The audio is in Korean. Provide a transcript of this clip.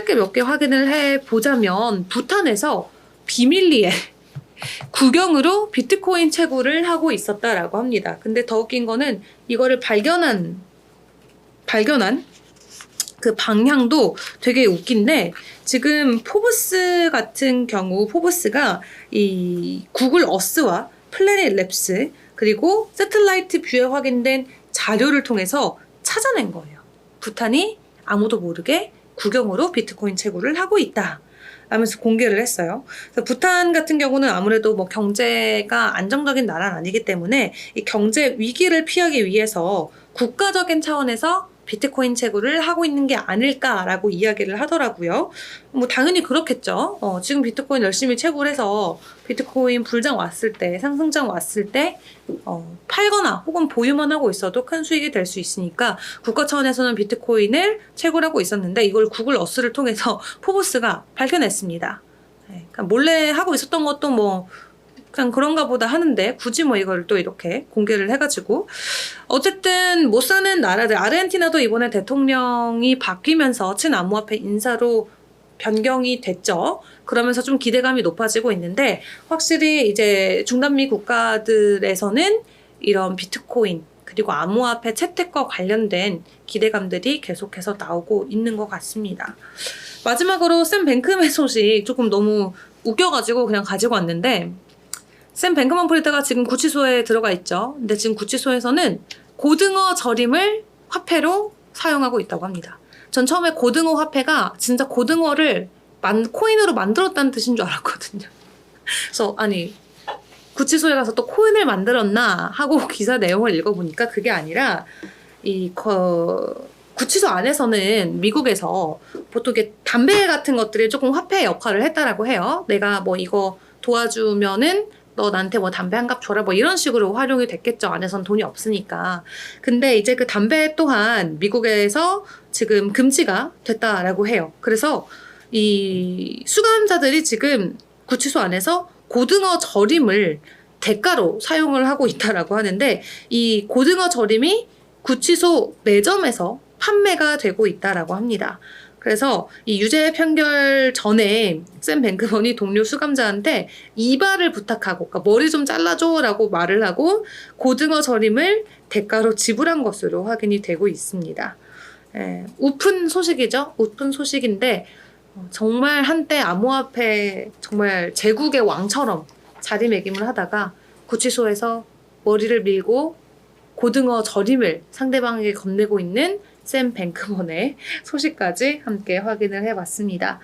짧게 몇 개 확인을 해 보자면 부탄에서 비밀리에 구경으로 비트코인 채굴을 하고 있었다라고 합니다. 근데 더 웃긴 거는 이거를 발견한 발견한 그 방향도 되게 웃긴데 지금 포브스 같은 경우 포브스가 이 구글 어스와 플래닛 랩스 그리고 세틀라이트 뷰에 확인된 자료를 통해서 찾아낸 거예요. 부탄이 아무도 모르게 구경으로 비트코인 채굴을 하고 있다. 라면서 공개를 했어요. 부탄 같은 경우는 아무래도 뭐 경제가 안정적인 나라는 아니기 때문에 이 경제 위기를 피하기 위해서 국가적인 차원에서 비트코인 채굴을 하고 있는 게 아닐까라고 이야기를 하더라고요. 뭐 당연히 그렇겠죠. 어, 지금 비트코인 열심히 채굴해서 비트코인 불장 왔을 때, 상승장 왔을 때 어, 팔거나 혹은 보유만 하고 있어도 큰 수익이 될 수 있으니까 국가 차원에서는 비트코인을 채굴하고 있었는데 이걸 구글 어스를 통해서 포브스가 밝혀냈습니다. 네, 그러니까 몰래 하고 있었던 것도 뭐 그냥 그런가 보다 하는데 굳이 뭐 이걸 또 이렇게 공개를 해가지고 어쨌든 못 사는 나라들 아르헨티나도 이번에 대통령이 바뀌면서 친암호화폐 인사로 변경이 됐죠. 그러면서 좀 기대감이 높아지고 있는데 확실히 이제 중남미 국가들에서는 이런 비트코인 그리고 암호화폐 채택과 관련된 기대감들이 계속해서 나오고 있는 것 같습니다. 마지막으로 샘 뱅크맨 소식 조금 너무 웃겨가지고 그냥 가지고 왔는데 샘 뱅크먼 프리드가 지금 구치소에 들어가 있죠. 근데 지금 구치소에서는 고등어 절임을 화폐로 사용하고 있다고 합니다. 전 처음에 고등어 화폐가 진짜 고등어를 만, 코인으로 만들었다는 뜻인 줄 알았거든요. 그래서 아니 구치소에 가서 또 코인을 만들었나 하고 기사 내용을 읽어보니까 그게 아니라 이 거, 구치소 안에서는 미국에서 보통 이게 담배 같은 것들이 조금 화폐 역할을 했다라고 해요. 내가 뭐 이거 도와주면은 너 나한테 뭐 담배 한 갑 줘라 뭐 이런 식으로 활용이 됐겠죠. 안에선 돈이 없으니까. 근데 이제 그 담배 또한 미국에서 지금 금지가 됐다라고 해요. 그래서 이 수감자들이 지금 구치소 안에서 고등어 절임을 대가로 사용을 하고 있다라고 하는데 이 고등어 절임이 구치소 매점에서 판매가 되고 있다라고 합니다. 그래서 이 유죄 판결 전에 샘 뱅크먼이 동료 수감자한테 이발을 부탁하고 그러니까 머리 좀 잘라줘라고 말을 하고 고등어 절임을 대가로 지불한 것으로 확인이 되고 있습니다. 예, 우픈 소식이죠. 우픈 소식인데 어, 정말 한때 암호화폐 정말 제국의 왕처럼 자리매김을 하다가 구치소에서 머리를 밀고 고등어 절임을 상대방에게 건네고 있는 샘 뱅크먼의 소식까지 함께 확인을 해봤습니다.